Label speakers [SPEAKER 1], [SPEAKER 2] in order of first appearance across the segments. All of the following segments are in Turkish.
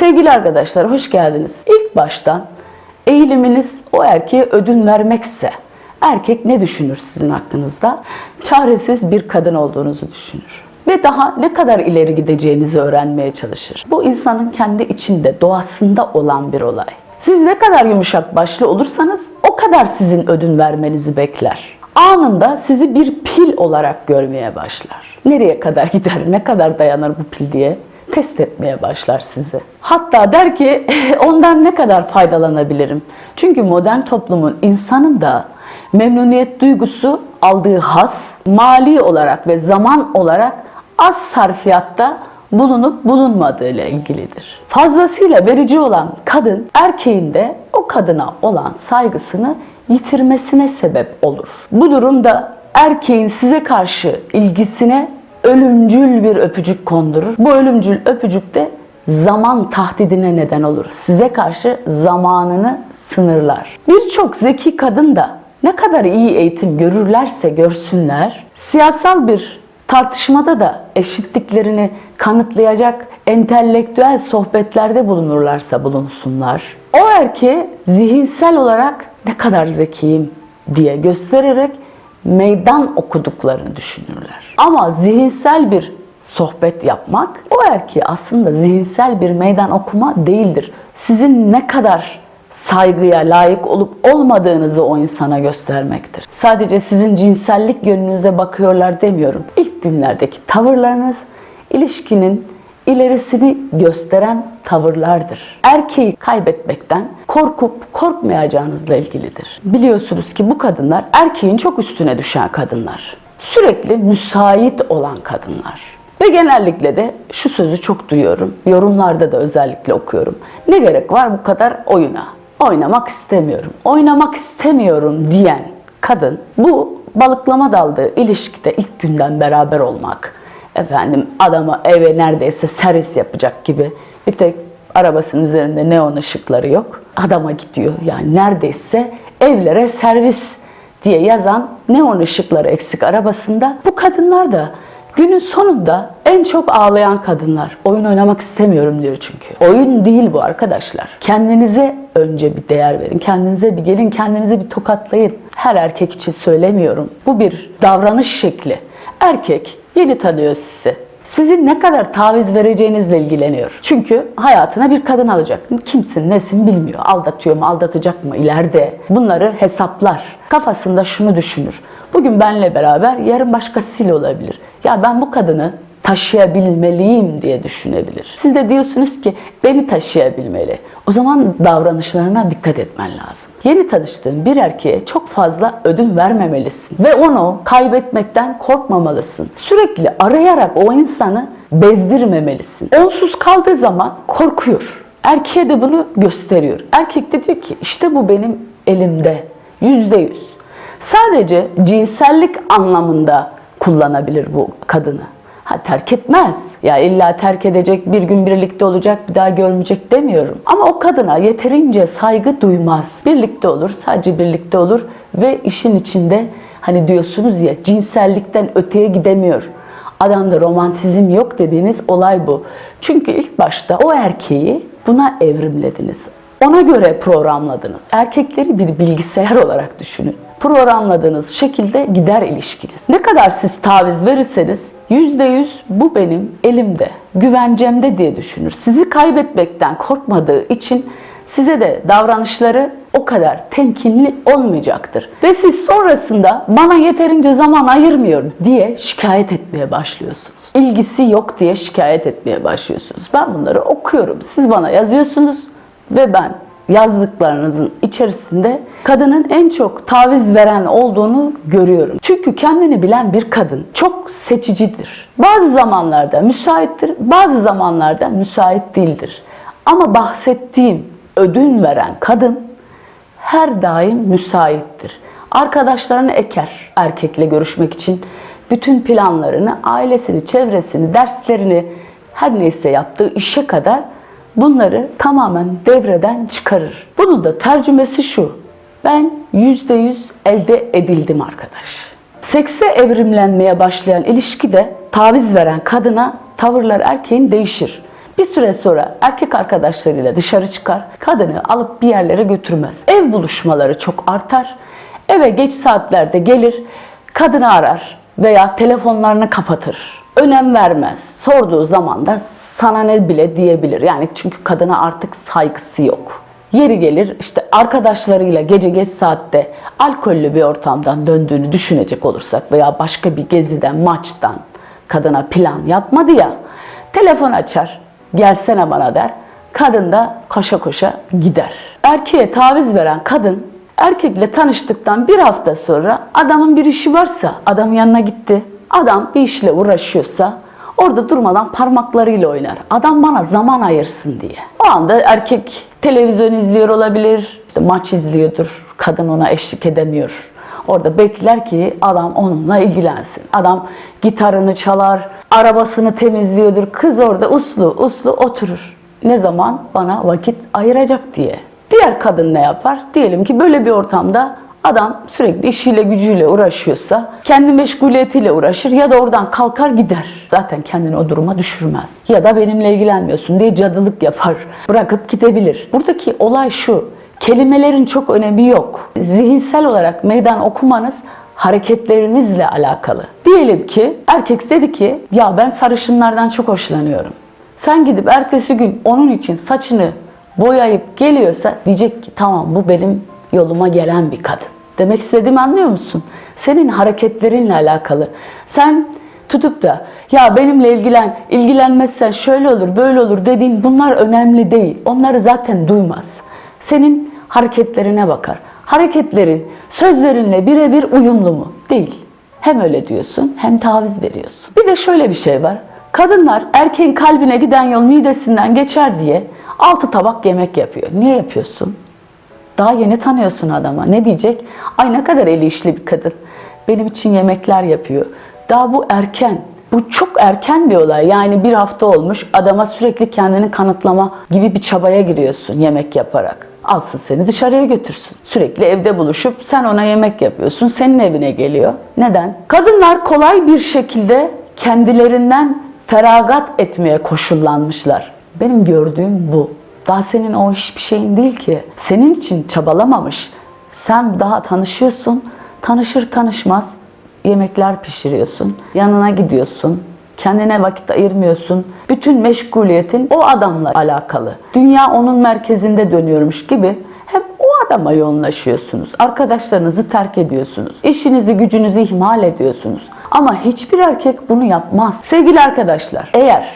[SPEAKER 1] Sevgili arkadaşlar hoş geldiniz. İlk başta eğiliminiz o erkeğe ödün vermekse erkek ne düşünür sizin hakkınızda? Çaresiz bir kadın olduğunuzu düşünür. Ve daha ne kadar ileri gideceğinizi öğrenmeye çalışır. Bu insanın kendi içinde, doğasında olan bir olay. Siz ne kadar yumuşak başlı olursanız o kadar sizin ödün vermenizi bekler. Anında sizi bir pil olarak görmeye başlar. Nereye kadar gider, ne kadar dayanır bu pil diye test etmeye başlar sizi. Hatta der ki ondan ne kadar faydalanabilirim? Çünkü modern toplumun insanın da memnuniyet duygusu aldığı has mali olarak ve zaman olarak az sarfiyatta bulunup bulunmadığı ile ilgilidir. Fazlasıyla verici olan kadın erkeğin de o kadına olan saygısını yitirmesine sebep olur. Bu durumda erkeğin size karşı ilgisine ölümcül bir öpücük kondurur. Bu ölümcül öpücük de zaman tahdidine neden olur. Size karşı zamanını sınırlar. Birçok zeki kadın da ne kadar iyi eğitim görürlerse görsünler, siyasal bir tartışmada da eşitliklerini kanıtlayacak entelektüel sohbetlerde bulunurlarsa bulunsunlar. O erkeğe zihinsel olarak ne kadar zekiyim diye göstererek meydan okuduklarını düşünürler. Ama zihinsel bir sohbet yapmak o erkeğe aslında zihinsel bir meydan okuma değildir. Sizin ne kadar saygıya layık olup olmadığınızı o insana göstermektir. Sadece sizin cinsellik yönünüze bakıyorlar demiyorum. İlk günlerdeki tavırlarınız ilişkinin ilerisini gösteren tavırlardır. Erkeği kaybetmekten korkup korkmayacağınızla ilgilidir. Biliyorsunuz ki bu kadınlar erkeğin çok üstüne düşen kadınlar. Sürekli müsait olan kadınlar. Ve genellikle de şu sözü çok duyuyorum. Yorumlarda da özellikle okuyorum. Ne gerek var bu kadar oyuna? Oynamak istemiyorum. Oynamak istemiyorum diyen kadın bu balıklama daldığı ilişkide ilk günden beraber olmak, efendim adama eve neredeyse servis yapacak gibi bir tek arabasının üzerinde neon ışıkları yok. Adama gidiyor yani neredeyse evlere servis diye yazan neon ışıkları eksik arabasında. Bu kadınlar da günün sonunda en çok ağlayan kadınlar. Oyun oynamak istemiyorum diyor çünkü. Oyun değil bu arkadaşlar. Kendinize önce bir değer verin. Kendinize bir gelin, kendinize bir tokatlayın. Her erkek için söylemiyorum. Bu bir davranış şekli. Erkek yeni tanıyor sizi. Sizin ne kadar taviz vereceğinizle ilgileniyor. Çünkü hayatına bir kadın alacak. Kimsin, nesin bilmiyor. Aldatıyor mu, aldatacak mı ileride? Bunları hesaplar. Kafasında şunu düşünür. Bugün benle beraber, yarın başkasıyla olabilir. Ya ben bu kadını taşıyabilmeliyim diye düşünebilir. Siz de diyorsunuz ki beni taşıyabilmeli. O zaman davranışlarına dikkat etmen lazım. Yeni tanıştığın bir erkeğe çok fazla ödün vermemelisin ve onu kaybetmekten korkmamalısın. Sürekli arayarak o insanı bezdirmemelisin. Onsuz kaldığı zaman korkuyor. Erkeğe de bunu gösteriyor. Erkek de diyor ki işte bu benim elimde. Yüzde yüz. Sadece cinsellik anlamında kullanabilir bu kadını. Ha terk etmez. Ya illa terk edecek, bir gün birlikte olacak, bir daha görmeyecek demiyorum. Ama o kadına yeterince saygı duymaz. Birlikte olur, sadece birlikte olur ve işin içinde hani diyorsunuz ya cinsellikten öteye gidemiyor. Adamda romantizm yok dediğiniz olay bu. Çünkü ilk başta o erkeği buna evrimlediniz. Ona göre programladınız. Erkekleri bir bilgisayar olarak düşünün. Programladığınız şekilde gider ilişkiniz. Ne kadar siz taviz verirseniz %100 bu benim elimde, güvencemde diye düşünür. Sizi kaybetmekten korkmadığı için size de davranışları o kadar temkinli olmayacaktır. Ve siz sonrasında bana yeterince zaman ayırmıyor diye şikayet etmeye başlıyorsunuz. İlgisi yok diye şikayet etmeye başlıyorsunuz. Ben bunları okuyorum. Siz bana yazıyorsunuz ve ben yazdıklarınızın içerisinde kadının en çok taviz veren olduğunu görüyorum. Çünkü kendini bilen bir kadın çok seçicidir. Bazı zamanlarda müsaittir, bazı zamanlarda müsait değildir. Ama bahsettiğim ödün veren kadın her daim müsaittir. Arkadaşlarını eker erkekle görüşmek için. Bütün planlarını, ailesini, çevresini, derslerini, her neyse yaptığı işe kadar bunları tamamen devreden çıkarır. Bunun da tercümesi şu. Ben yüzde yüz elde edildim arkadaş. Sekse evrimlenmeye başlayan ilişkide taviz veren kadına tavırlar erkeğin değişir. Bir süre sonra erkek arkadaşlarıyla dışarı çıkar, kadını alıp bir yerlere götürmez. Ev buluşmaları çok artar. Eve geç saatlerde gelir, kadını arar veya telefonlarını kapatır. Önem vermez. Sorduğu zaman da sana ne bile diyebilir. Yani çünkü kadına artık saygısı yok. Yeri gelir işte arkadaşlarıyla gece geç saatte alkollü bir ortamdan döndüğünü düşünecek olursak veya başka bir geziden, maçtan kadına plan yapmadı ya. Telefon açar, gelsene bana der. Kadın da koşa koşa gider. Erkeğe taviz veren kadın erkekle tanıştıktan bir hafta sonra adamın bir işi varsa adam yanına gitti. Adam bir işle uğraşıyorsa orada durmadan parmaklarıyla oynar. Adam bana zaman ayırsın diye. O anda erkek televizyon izliyor olabilir, işte maç izliyordur. Kadın ona eşlik edemiyor. Orada bekler ki adam onunla ilgilensin. Adam gitarını çalar, arabasını temizliyordur. Kız orada uslu uslu oturur. Ne zaman bana vakit ayıracak diye. Diğer kadın ne yapar? Diyelim ki böyle bir ortamda adam sürekli işiyle gücüyle uğraşıyorsa kendi meşguliyetiyle uğraşır ya da oradan kalkar gider. Zaten kendini o duruma düşürmez. Ya da benimle ilgilenmiyorsun diye cadılık yapar. Bırakıp gidebilir. Buradaki olay şu. Kelimelerin çok önemi yok. Zihinsel olarak meydan okumanız hareketlerinizle alakalı. Diyelim ki erkek dedi ki ya ben sarışınlardan çok hoşlanıyorum. Sen gidip ertesi gün onun için saçını boyayıp geliyorsa diyecek ki tamam bu benim yoluma gelen bir kadın. Demek istediğimi anlıyor musun? Senin hareketlerinle alakalı. Sen tutup da ya benimle ilgilen, ilgilenmezsen şöyle olur, böyle olur dediğin bunlar önemli değil. Onları zaten duymaz. Senin hareketlerine bakar. Hareketlerin sözlerinle birebir uyumlu mu? Değil. Hem öyle diyorsun hem taviz veriyorsun. Bir de şöyle bir şey var. Kadınlar erkeğin kalbine giden yol midesinden geçer diye altı tabak yemek yapıyor. Niye yapıyorsun? Daha yeni tanıyorsun adama. Ne diyecek? Ay ne kadar eli işli bir kadın. Benim için yemekler yapıyor. Daha bu erken. Bu çok erken bir olay. Yani bir hafta olmuş adama sürekli kendini kanıtlama gibi bir çabaya giriyorsun yemek yaparak. Alsın seni dışarıya götürsün. Sürekli evde buluşup sen ona yemek yapıyorsun. Senin evine geliyor. Neden? Kadınlar kolay bir şekilde kendilerinden feragat etmeye koşullanmışlar. Benim gördüğüm bu. Daha senin o hiçbir şeyin değil ki. Senin için çabalamamış. Sen daha tanışıyorsun. Tanışır tanışmaz yemekler pişiriyorsun. Yanına gidiyorsun. Kendine vakit ayırmıyorsun. Bütün meşguliyetin o adamla alakalı. Dünya onun merkezinde dönüyormuş gibi hep o adama yoğunlaşıyorsunuz. Arkadaşlarınızı terk ediyorsunuz. İşinizi, gücünüzü ihmal ediyorsunuz. Ama hiçbir erkek bunu yapmaz. Sevgili arkadaşlar, eğer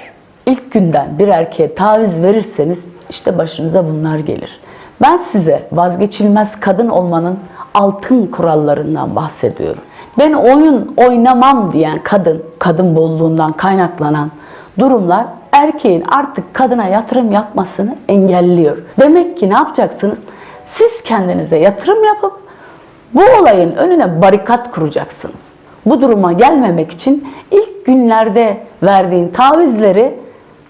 [SPEAKER 1] ilk günden bir erkeğe taviz verirseniz işte başınıza bunlar gelir. Ben size vazgeçilmez kadın olmanın altın kurallarından bahsediyorum. Ben oyun oynamam diyen kadın, kadın bolluğundan kaynaklanan durumlar erkeğin artık kadına yatırım yapmasını engelliyor. Demek ki ne yapacaksınız? Siz kendinize yatırım yapıp bu olayın önüne barikat kuracaksınız. Bu duruma gelmemek için ilk günlerde verdiğin tavizleri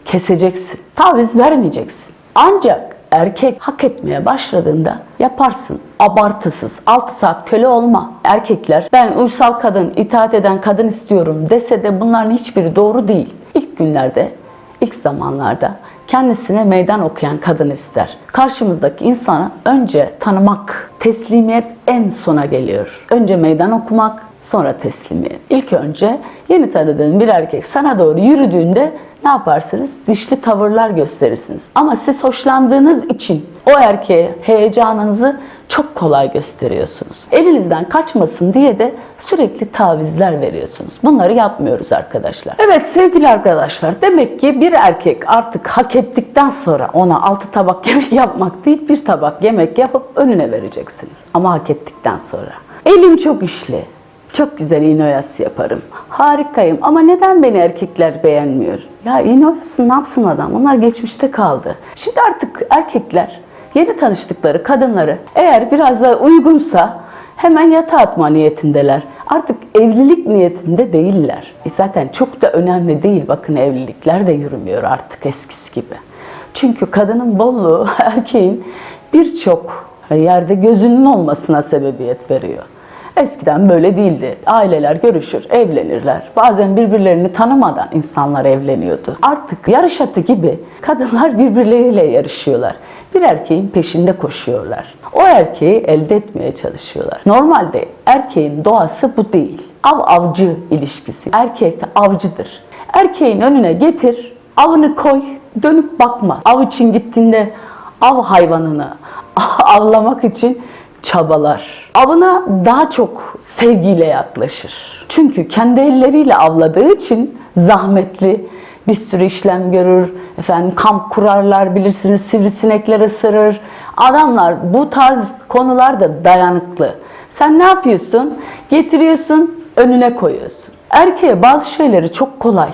[SPEAKER 1] keseceksin. Taviz vermeyeceksin. Ancak erkek hak etmeye başladığında yaparsın. Abartısız. 6 saat köle olma. Erkekler ben uysal kadın, itaat eden kadın istiyorum dese de bunların hiçbiri doğru değil. İlk günlerde, ilk zamanlarda kendisine meydan okuyan kadın ister. Karşımızdaki insanı önce tanımak, teslimiyet en sona geliyor. Önce meydan okumak, sonra teslimiyet. İlk önce yeni tanıdığın bir erkek sana doğru yürüdüğünde ne yaparsınız? Dişli tavırlar gösterirsiniz. Ama siz hoşlandığınız için o erkeğe heyecanınızı çok kolay gösteriyorsunuz. Elinizden kaçmasın diye de sürekli tavizler veriyorsunuz. Bunları yapmıyoruz arkadaşlar. Evet sevgili arkadaşlar demek ki bir erkek artık hak ettikten sonra ona altı tabak yemek yapmak değil bir tabak yemek yapıp önüne vereceksiniz. Ama hak ettikten sonra. Elim çok işli. Çok güzel iğne yaparım. Harikayım ama neden beni erkekler beğenmiyor? Ya iğne oyası ne yapsın adam? Onlar geçmişte kaldı. Şimdi artık erkekler yeni tanıştıkları kadınları eğer biraz da uygunsa hemen yatağa atma niyetindeler. Artık evlilik niyetinde değiller. E zaten çok da önemli değil. Bakın evlilikler de yürümüyor artık eskisi gibi. Çünkü kadının bolluğu erkeğin birçok yerde gözünün olmasına sebebiyet veriyor. Eskiden böyle değildi. Aileler görüşür, evlenirler. Bazen birbirlerini tanımadan insanlar evleniyordu. Artık yarış atı gibi kadınlar birbirleriyle yarışıyorlar. Bir erkeğin peşinde koşuyorlar. O erkeği elde etmeye çalışıyorlar. Normalde erkeğin doğası bu değil. Av avcı ilişkisi. Erkek avcıdır. Erkeğin önüne getir, avını koy, dönüp bakmaz. Av için gittiğinde av hayvanını avlamak için çabalar. Avına daha çok sevgiyle yaklaşır. Çünkü kendi elleriyle avladığı için zahmetli bir sürü işlem görür. Efendim kamp kurarlar bilirsiniz sivrisinekler ısırır. Adamlar bu tarz konularda dayanıklı. Sen ne yapıyorsun? Getiriyorsun, önüne koyuyorsun. Erkeğe bazı şeyleri çok kolay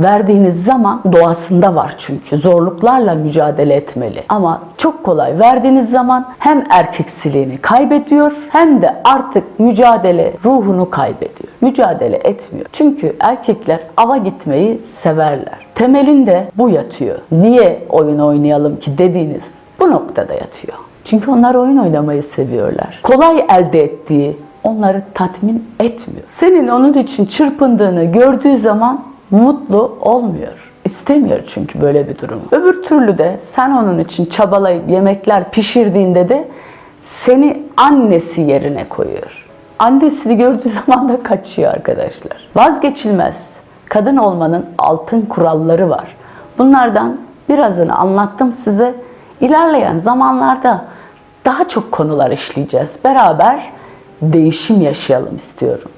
[SPEAKER 1] verdiğiniz zaman doğasında var çünkü zorluklarla mücadele etmeli. Ama çok kolay verdiğiniz zaman hem erkeksiliğini kaybediyor hem de artık mücadele ruhunu kaybediyor. Mücadele etmiyor. Çünkü erkekler ava gitmeyi severler. Temelinde bu yatıyor. Niye oyun oynayalım ki dediğiniz bu noktada yatıyor. Çünkü onlar oyun oynamayı seviyorlar. Kolay elde ettiği onları tatmin etmiyor. Senin onun için çırpındığını gördüğü zaman mutlu olmuyor. İstemiyor çünkü böyle bir durumu. Öbür türlü de sen onun için çabalayıp yemekler pişirdiğinde de seni annesi yerine koyuyor. Annesini gördüğü zaman da kaçıyor arkadaşlar. Vazgeçilmez kadın olmanın altın kuralları var. Bunlardan birazını anlattım size. İlerleyen zamanlarda daha çok konular işleyeceğiz. Beraber değişim yaşayalım istiyorum.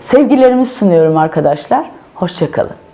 [SPEAKER 1] Sevgilerimi sunuyorum arkadaşlar. Hoşçakalın.